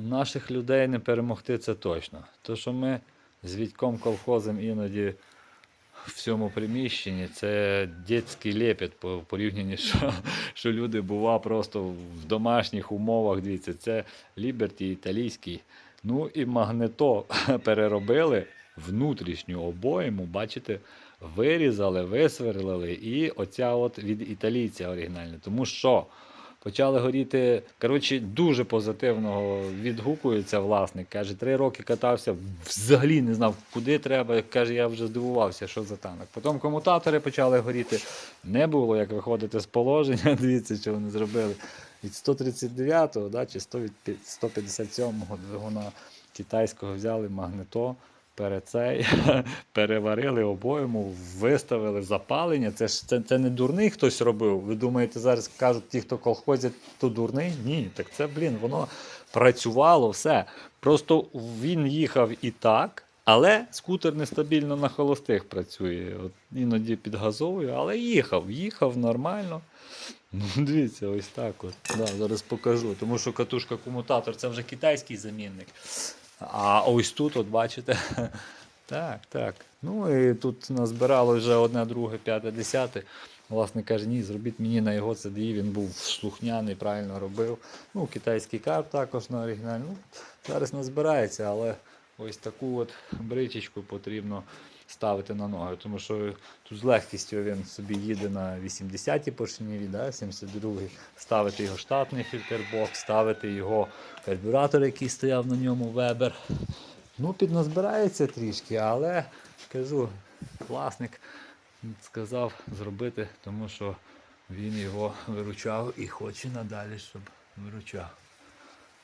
наших людей не перемогти це точно. То, що ми з Вітьком колхозом іноді в цьому приміщенні, це дитячий лепет по порівнянні, що, що люди бува просто в домашніх умовах. Дивіться, це Ліберті італійський. Ну і магнето переробили внутрішню обойму, бачите, вирізали, висверлили. І оця от від італійця оригінальна. Тому що почали горіти. Коротше, дуже позитивно відгукується власник. Каже, три роки катався, взагалі не знав, куди треба. Каже, я вже здивувався, що за танок. Потім комутатори почали горіти. Не було як виходити з положення. Дивіться, що вони зробили. Від 139-го да, чи 100 від 157-го двигуна китайського взяли магнето. Перед цей переварили обойму, виставили запалення. Це ж це, це не дурний хтось робив. Ви думаєте, зараз кажуть, ті, хто колхозять, то дурний? Ні, так це, блін, воно працювало все. Просто він їхав і так, але скутер нестабільно на холостих працює. От іноді підгазовує, але їхав, їхав нормально. Ну, дивіться, ось так от. Да, зараз покажу. Тому що катушка комутатор це вже китайський замінник. А ось тут, от бачите. Так, так. Ну і тут назбирало вже одне, друге, п'яте, десяте. Власне каже, ні, зробіть мені на його CD, він був слухняний, правильно робив. Ну, китайський карт також на оригінальному. Ну, зараз назбирається, але ось таку от бричечку потрібно ставити на ноги, тому що тут з легкістю він собі їде на 80-й поршневі, да, 72-й, ставити його штатний фільтрбокс, ставити його карбюратор, який стояв на ньому Weber. Ну, підназбирається трішки, але кажу, власник сказав зробити, тому що він його виручав і хоче надалі, щоб виручав.